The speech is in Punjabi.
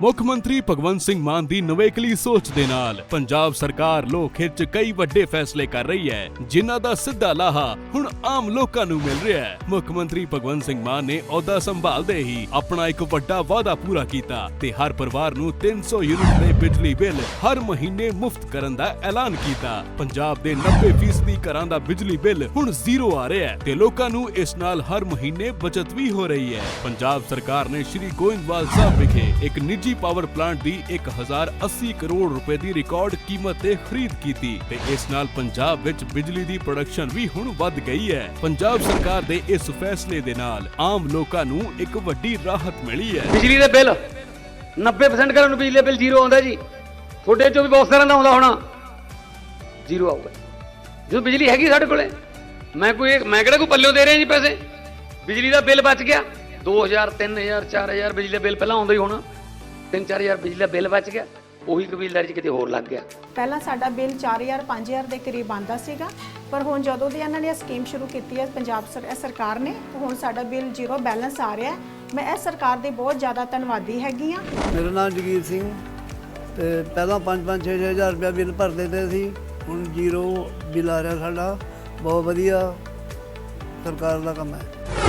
ਮੁੱਖ ਮੰਤਰੀ ਭਗਵੰਤ ਸਿੰਘ ਮਾਨ ਦੀ ਨਵੇਕਲੀ ਸੋਚ ਦੇ ਨਾਲ ਪੰਜਾਬ ਸਰਕਾਰ ਲੋਕ ਹਿੱਤ 'ਚ ਕਈ ਵੱਡੇ ਫੈਸਲੇ ਕਰ ਰਹੀ ਹੈ, ਜਿਨ੍ਹਾਂ ਦਾ ਸਿੱਧਾ ਲਾਹਾ ਹੁਣ ਆਮ ਲੋਕਾਂ ਨੂੰ ਮਿਲ ਰਿਹਾ ਹੈ। ਮੁੱਖ ਮੰਤਰੀ ਭਗਵੰਤ ਸਿੰਘ ਮਾਨ ਨੇ ਅਹੁਦਾ ਸੰਭਾਲਦੇ ਹੀ ਆਪਣਾ ਇੱਕ ਵੱਡਾ ਵਾਅਦਾ ਪੂਰਾ ਕੀਤਾ ਤੇ ਹਰ ਪਰਿਵਾਰ ਨੂੰ 300 ਯੂਨਿਟ ਦੇ ਬਿਜਲੀ ਬਿੱਲ ਹਰ ਮਹੀਨੇ ਮੁਫਤ ਕਰਨ ਦਾ ਐਲਾਨ ਕੀਤਾ। ਪੰਜਾਬ ਦੇ 90% ਘਰਾਂ ਦਾ ਬਿਜਲੀ ਬਿੱਲ ਹੁਣ ਜ਼ੀਰੋ ਆ ਰਿਹਾ ਹੈ ਤੇ ਲੋਕਾਂ ਨੂੰ ਇਸ ਨਾਲ ਹਰ ਮਹੀਨੇ ਬਚਤ ਵੀ ਹੋ ਰਹੀ ਹੈ। ਪੰਜਾਬ ਸਰਕਾਰ ਨੇ ਸ਼੍ਰੀ ਗੋਇੰਦਵਾਲ ਸਾਹਿਬ ਵਿਖੇ ਇੱਕ ਨਿੱਜੀ ਪਾਵਰ ਪਲਾਂਟ ਦੀ 1080 ਕਰੋੜ ਰੁਪਏ ਦੀ ਰਿਕਾਰਡ ਕੀਮਤ ਤੇ ਖਰੀਦ ਕੀਤੀ ਤੇ ਇਸ ਨਾਲ ਪੰਜਾਬ ਵਿੱਚ ਬਿਜਲੀ ਦੀ ਪ੍ਰੋਡਕਸ਼ਨ ਵੀ ਹੁਣ ਵੱਧ ਗਈ ਹੈ। ਪੰਜਾਬ ਸਰਕਾਰ ਦੇ ਇਸ ਫੈਸਲੇ ਦੇ ਨਾਲ ਆਮ ਲੋਕਾਂ ਨੂੰ ਇੱਕ ਵੱਡੀ ਰਾਹਤ ਮਿਲੀ ਹੈ। ਬਿਜਲੀ ਦੇ ਬਿੱਲ 90% ਘਰਾਂ ਨੂੰ ਬਿਜਲੀ ਦਾ ਬਿੱਲ ਜ਼ੀਰੋ ਆਉਂਦਾ ਜੀ। ਤੁਹਾਡੇ ਚੋਂ ਵੀ ਬਹੁਤ ਸਾਰਿਆਂ ਦਾ ਆਉਂਦਾ ਹੋਣਾ। ਜ਼ੀਰੋ ਆਊਗਾ। ਜਦੋਂ ਬਿਜਲੀ ਹੈਗੀ ਸਾਡੇ ਕੋਲੇ, ਮੈਂ ਕੋਈ ਮੈਂ ਕਿਹੜਾ ਕੋਈ ਪੱਲਿਓ ਦੇ ਰਿਹਾ ਜੀ ਪੈਸੇ? ਬਿਜਲੀ ਦਾ ਬਿੱਲ ਬਚ ਗਿਆ। 2000 3000 4000 ਬਿਜਲੀ ਦਾ ਬਿੱਲ ਪਹਿਲਾਂ ਆਉਂਦਾ ਹੀ ਹੋਣਾ। 3-4000 ਬਿਜਲੀ ਦਾ ਬਿੱਲ ਬਚ ਗਿਆ ਉਹੀ ਕਬੀਲਦਾਰੀ 'ਚ ਕਿਤੇ ਹੋਰ ਲੱਗ ਗਿਆ। ਪਹਿਲਾਂ ਸਾਡਾ ਬਿੱਲ 4000 5000 ਦੇ ਕਰੀਬ ਆਂਦਾ ਸੀਗਾ ਪਰ ਹੁਣ ਜਦੋਂ ਦੀ ਇਹਨਾਂ ਨੇ ਇਹ ਸਕੀਮ ਸ਼ੁਰੂ ਕੀਤੀ ਹੈ ਪੰਜਾਬ ਸਰ- ਇਹ ਸਰਕਾਰ ਨੇ ਹੁਣ ਸਾਡਾ ਬਿੱਲ ਜ਼ੀਰੋ ਬੈਲੈਂਸ ਆ ਰਿਹਾ ਹੈ। ਮੈਂ ਇਸ ਸਰਕਾਰ ਦੀ ਬਹੁਤ ਜ਼ਿਆਦਾ ਧੰਨਵਾਦੀ ਹੈਗੀ ਆ ਮੇਰਾ ਨਾਮ ਜਗੀਰ ਸਿੰਘ ਤੇ ਪਹਿਲਾਂ 5-5 6-6000 ਰੁਪਇਆ ਬਿੱਲ ਭਰਦੇ ਤੇ ਸੀ ਹੁਣ ਜ਼ੀਰੋ ਬਿੱਲ ਆ ਰਿਹਾ ਸਾਡਾ। ਬਹੁਤ ਵਧੀਆ ਸਰਕਾਰ ਦਾ ਕੰਮ ਹੈ।